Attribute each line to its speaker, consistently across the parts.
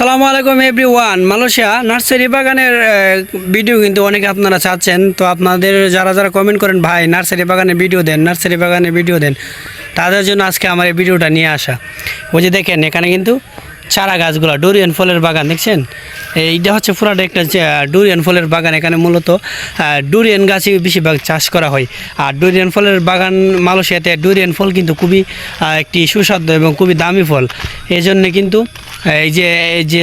Speaker 1: আসসালামু আলাইকুম every one Malaysia nursery বাগানের ভিডিও কিন্তু অনেকে আপনারা চাচ্ছেন। তো আপনাদের যারা যারা কমেন্ট করেন, ভাই, নার্সারি বাগানে ভিডিও দেন, নার্সারি বাগানে ভিডিও দেন। তাদের জন্য আজকে আমার এই ভিডিওটা নিয়ে আসা। ওই যে দেখেন, এখানে কিন্তু চারা গাছগুলো, ডোরিয়ান ফলের বাগান, দেখছেন? এইটা হচ্ছে পুরাটা একটা ডুরিয়ান ফলের বাগান। এখানে মূলত ডুরিয়ান গাছই বেশিরভাগ চাষ করা হয়। আর ডুরিয়ান ফলের বাগান মালয়েশিয়াতে ডুরিয়ান ফল কিন্তু খুবই একটি সুস্বাদু এবং খুবই দামি ফল। এই জন্য কিন্তু এই যে এই যে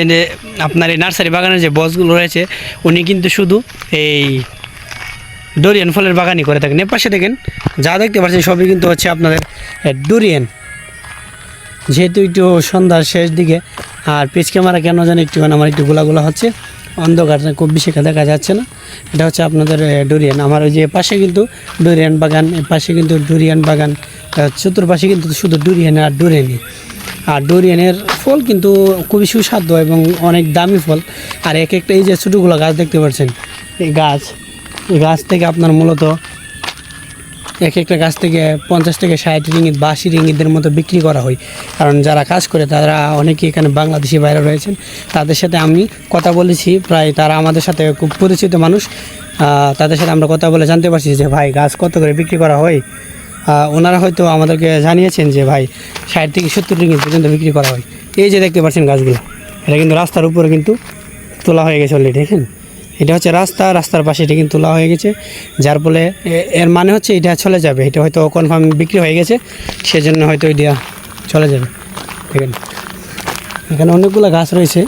Speaker 1: আপনার এই নার্সারি বাগানের যে বসগুলো রয়েছে, উনি কিন্তু শুধু এই ডোরিয়ান ফলের বাগানই করে থাকেন। এর পাশে দেখেন, যা দেখতে পাচ্ছেন সবই কিন্তু হচ্ছে আপনাদের ডোরিয়ান। যেহেতু একটু সন্ধ্যার শেষ দিকে, আর পিচ ক্যামেরা কেন জানি একটু আমার একটু গোলাগুলা হচ্ছে, অন্ধকার খুব বেশি দেখা যাচ্ছে না। এটা হচ্ছে আপনাদের ডুরিয়ান। আমার ওই যে পাশে কিন্তু ডুরিয়ান বাগান পাশে কিন্তু ডুরিয়ান বাগান চতুর্পাশে কিন্তু শুধু ডুরিয়ান আর ডুরিয়ানই আর ডুরিয়ানের ফল কিন্তু খুবই সুস্বাদু এবং অনেক দামি ফল। আর এক একটা এই যে ছোটোগুলো গাছ দেখতে পাচ্ছেন, এই গাছ এই গাছ থেকে আপনার মূলত এক একটা গাছ থেকে পঞ্চাশ থেকে ষাট রিঙ্গিত বা আশি রিঙ্গিতের মতো বিক্রি করা হয়। কারণ যারা কাজ করে, তারা অনেকে এখানে বাংলাদেশি বাইরে রয়েছেন। তাদের সাথে আমি কথা বলেছি, প্রায় তারা আমাদের সাথে খুব পরিচিত মানুষ। তাদের সাথে আমরা কথা বলে জানতে পারছি যে, ভাই, গাছ কত করে বিক্রি করা হয়? ওনারা হয়তো আমাদেরকে জানিয়েছেন যে, ভাই, ষাট থেকে সত্তর রিঙ্গিত পর্যন্ত বিক্রি করা হয়। এই যে দেখতে পাচ্ছেন গাছগুলো, এটা কিন্তু রাস্তার উপরে কিন্তু তোলা হয়ে গেছে অলরেডি দেখেন? এটা হচ্ছে রাস্তা, রাস্তার পাশে এটা কিন্তু তোলা হয়ে গেছে। যার ফলে এর মানে হচ্ছে এটা চলে যাবে। এটা হয়তো কনফার্ম বিক্রি হয়ে গেছে, সেজন্য হয়তো এটা চলে যাবে। দেখেন, এখানে অনেকগুলো গাছ রয়েছে।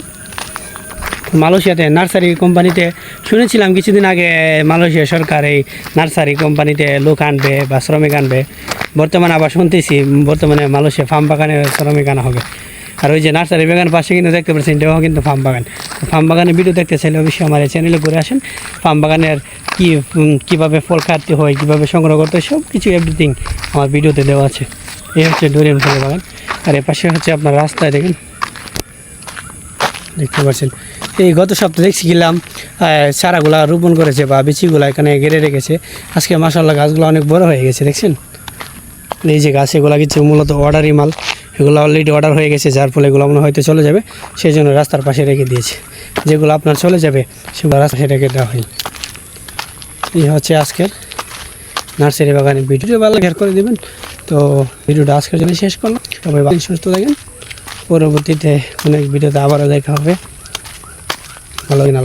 Speaker 1: মালয়েশিয়াতে, নার্সারি কোম্পানিতে। শুনেছিলাম কিছুদিন আগে মালয়েশিয়া সরকার এই নার্সারি কোম্পানিতে লোক আনবে বা শ্রমিক আনবে। বর্তমানে আবার শুনতেছি, বর্তমানে মালয়েশিয়া ফার্ম বাগানে শ্রমিক আনা হবে। আর ওই যে নার্সারি বাগানের পাশে কিন্তু দেখতে পাচ্ছেন, এটাও কিন্তু ফার্ম বাগান। ফার্ম বাগানের ভিডিও দেখতে চাইলে অবশ্যই আমার এই চ্যানেলে ঘুরে আসেন। ফার্ম বাগানের কী কীভাবে ফল কাটতে হয়, কীভাবে সংগ্রহ করতে হয় সব কিছু এভরিথিং আমার ভিডিওতে দেওয়া আছে। এই হচ্ছে ডোরিয়ান ফলের বাগান। আর এর পাশে হচ্ছে আপনার রাস্তায় দেখেন। দেখতে পাচ্ছেন। এই গত সপ্তাহে দেখছি গেলাম চারাগুলা রোপণ করেছে বা বিচিগুলা এখানে গেড়ে রেখেছে। আজকে মাসাল্লাহ গাছগুলো অনেক বড় হয়ে গেছে, দেখছেন? এই যে গাছ, এগুলো কিছু মূলত অর্ডারি মাল। এগুলো অলরেডি অর্ডার হয়ে গেছে, যার ফলে এগুলো মনে হয়তো চলে যাবে। সেই জন্য রাস্তার পাশে রেখে দিয়েছে। যেগুলো আপনার চলে যাবে, সেগুলো রাস্তার পাশে রেখে দেওয়া হয় এই হচ্ছে আজকের নার্সারি বাগানের ভিডিও। ভালো ঘের করে দেবেন। তো ভিডিওটা আজকের জন্য শেষ করলাম। সবাই সুস্থ থাকেন। পরবর্তীতে অনেক ভিডিওতে আবারও দেখা হবে ভালো দিন।